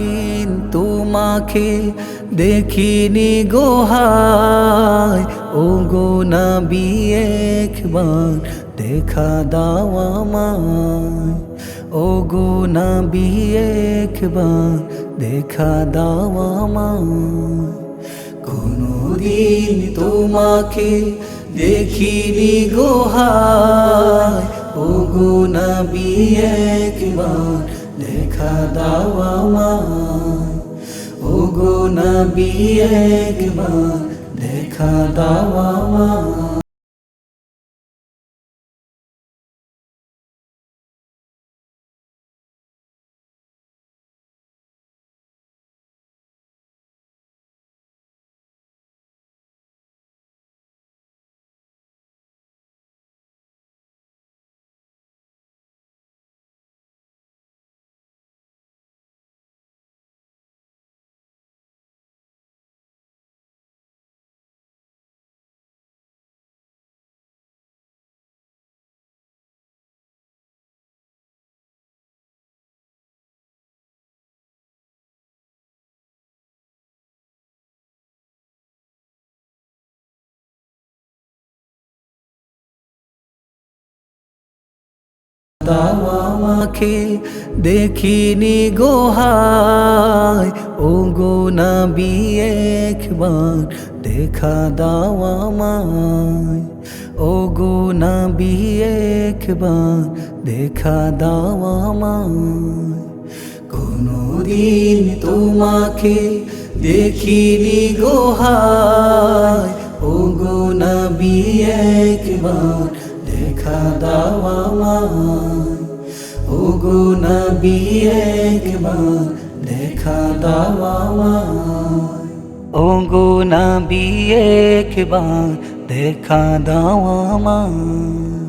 দিন তোমাকে দেখিনি গোহায় ও গো নবী, একবার দেখা দাও আমায়। ও গো নবী, একবার দেখা দাও আমায়। কোনদিন তোমাকে দেখিনি গোহায় ও গো নবী, একবার দেখা দাও আমায়। ও গো নবী একবার দেখা দাও আমায়। দাও আমাকে দেখিনি গোহায়। ও গো নবী, একবার দেখা দাও আমায়। ও গো নবী, একবার দেখা দাও আমায়। কোনদিন তোমাকে দেখিনি গোহায়। ও গো নবী, একবার দেখা দাও আমায়। ও গো নবী, একবার দেখা দাও আমায়। ও গো নবী, একবার দেখা দাও আমায়।